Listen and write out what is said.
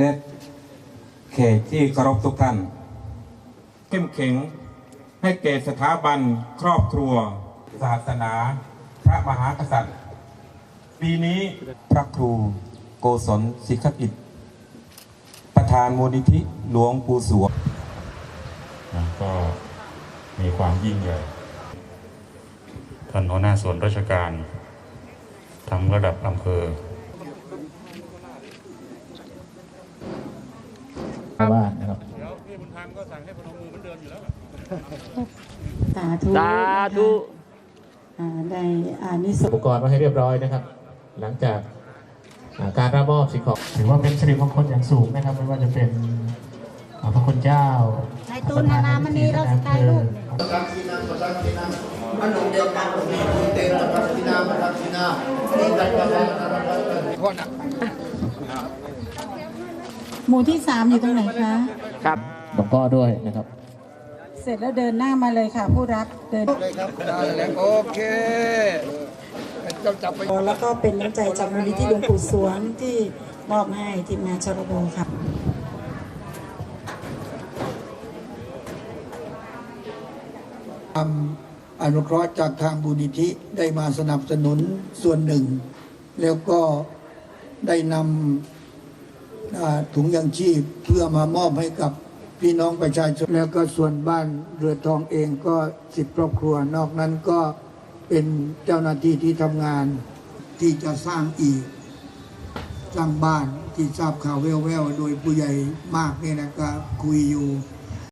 และเขตที่เคารพทุกท่าน เข้มแข็งให้เกตสถาบันครอบครัว ศาสนา พระมหากษัตริย์ ปีนี้พระครูโกศลศิขกิจ ประธานมูลนิธิหลวงปู่สวงก็มีความยิ่งใหญ่ท่านหัวหน้าส่วนราชการ ทั้งระดับอำเภอ ชาวบ้านนะครับ สาธุสาธุอ่าได้อานิสอุงปส์กรณ์มาให้เรียบร้อยนะครับ หลังจากอ่าการรับมอบสิ่งของถือว่าเป็นสิริมงคลอย่างสูงนะครับ ไม่ว่าจะเป็นอ่าพระคุณเจ้าในตู้นานามณีเราสไตล์ลูกหมู่ที่สามอยู่ตรงไหนคะ ครับ หลวงพ่อด้วยนะครับ เสร็จแล้วเดินหน้ามาเลยค่ะ ผู้รับเดินโอเคเจ้าจับไปแล้วก็เป็นน้ำใจจากมูลนิธิหลวงปู่สวงที่มอบให้ทีมงานชรบค่ะความอนุเคราะห์จากทางบุญนิธิได้มาสนับสนุนส่วนหนึ่ง แล้วก็ได้นำอ่าถุงยังชีพเพื่อมามอบให้กับ พี่น้องประชาชนแล้วก็ส่วนบ้านเรือทองเองก็สิบครอบครัวนอกนั้นก็เป็นเจ้าหน้าที่ที่ทำงานที่จะสร้างอีกสร้างบ้านที่ทราบข่าวแว่วๆโดยผู้ใหญ่มากเนี่ยนะก็คุยอยู่